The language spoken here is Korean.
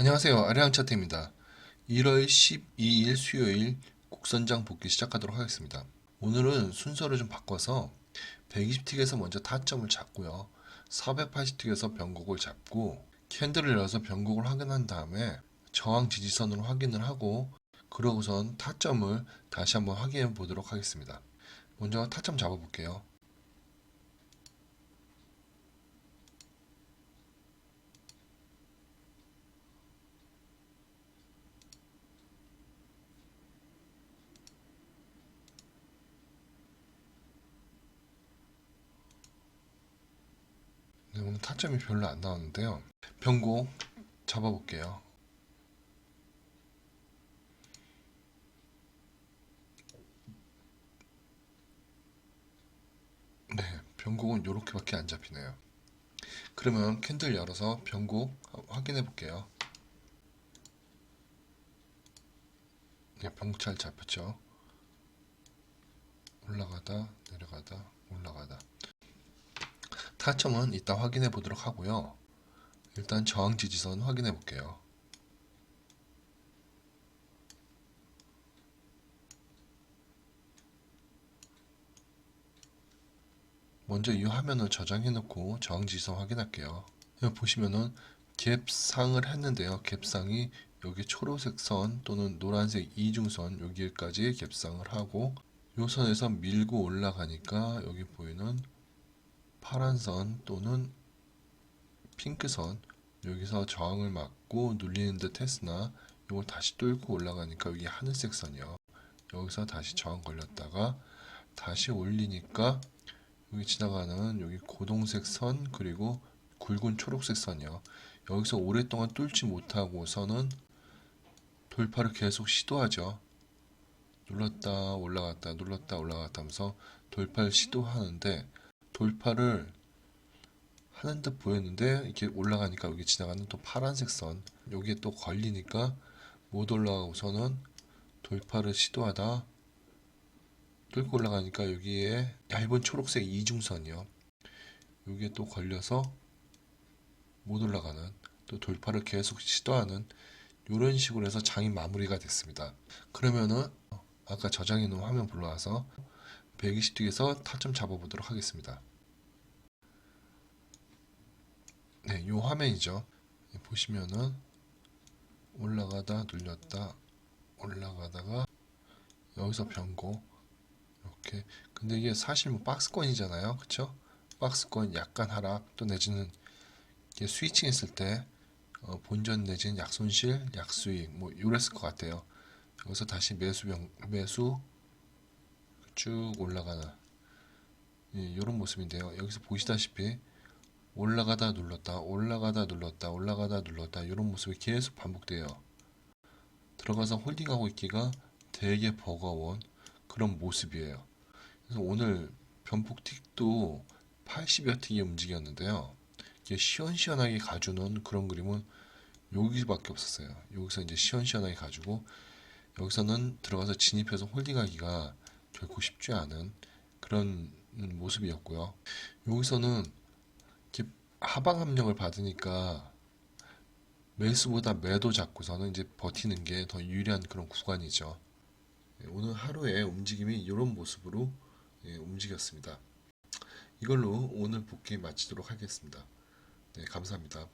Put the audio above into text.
안녕하세요. 아리랑 차트입니다. 1월 12일 수요일 국선장 복귀 시작하도록 하겠습니다. 오늘은 순서를 좀 바꿔서 120틱에서 먼저 타점을 잡고요. 480틱에서 변곡을 잡고 캔들을 열어서 변곡을 확인한 다음에 저항 지지선으로 확인을 하고 그러고선 타점을 다시 한번 확인해 보도록 하겠습니다. 먼저 타점 잡아 볼게요. 네, 오늘 타점이 별로 안 나왔는데요. 변곡 잡아볼게요. 네, 변곡은 이렇게밖에 안 잡히네요. 그러면 캔들 열어서 변곡 확인해 볼게요. 네, 변곡 잘 잡혔죠. 올라가다 내려가다 올라가다. 타점은 이따 확인해 보도록 하고요. 일단 저항 지지선 확인해 볼게요. 먼저 이 화면을 저장해 놓고 저항 지지선 확인할게요. 여기 보시면은 갭상을 했는데요. 갭상이 여기 초록색 선 또는 노란색 이중선 여기까지 갭상을 하고 요 선에서 밀고 올라가니까 여기 보이는 파란 선 또는 핑크선 여기서 저항을 맞고 눌리는 듯 했으나 이걸 다시 뚫고 올라가니까 여기 하늘색 선이요. 여기서 다시 저항 걸렸다가 다시 올리니까 여기 지나가는 여기 고동색 선 그리고 굵은 초록색 선이요. 여기서 오랫동안 뚫지 못하고서는 돌파를 계속 시도하죠. 눌렀다 올라갔다 눌렀다 올라갔다 하면서 돌파를 시도하는데 돌파를 하는 듯 보였는데 이렇게 올라가니까 여기 지나가는 또 파란색 선 여기에 또 걸리니까 못 올라가고서는 돌파를 시도하다 뚫고 올라가니까 여기에 얇은 초록색 이중선이요. 여기에 또 걸려서 못 올라가는 또 돌파를 계속 시도하는 이런 식으로 해서 장이 마무리가 됐습니다. 그러면은 아까 저장해 놓은 화면 불러와서 120틱에서 타점 잡아보도록 하겠습니다 네, 요 화면이죠. 보시면은 올라가다 눌렸다 올라가다가 여기서 변고 이렇게. 근데 이게 사실 뭐 박스권이잖아요. 그쵸? 박스권 약간 하락 또 내지는 이게 스위칭 했을 때 어, 본전 내지는 약손실 약수익 뭐 이랬을 것 같아요. 여기서 다시 매수 병, 매수 쭉 올라가는 예, 이런 모습인데요. 여기서 보시다시피 올라가다 눌렀다 올라가다 눌렀다 올라가다 눌렀다 이런 모습이 계속 반복돼요. 들어가서 홀딩하고 있기가 되게 버거운 그런 모습이에요. 그래서 오늘 변폭틱도 80여 틱이 움직였는데요. 이게 시원시원하게 가주는 그런 그림은 여기밖에 없었어요. 여기서 이제 시원시원하게 가지고 여기서는 들어가서 진입해서 홀딩하기가 결코 쉽지 않은 그런 모습이었고요. 여기서는 하방 압력을 받으니까 매수보다 매도 잡고서는 이제 버티는 게 더 유리한 그런 구간이죠. 예, 오늘 하루의 움직임이 이런 모습으로 예, 움직였습니다. 이걸로 오늘 복귀 마치도록 하겠습니다. 네, 감사합니다.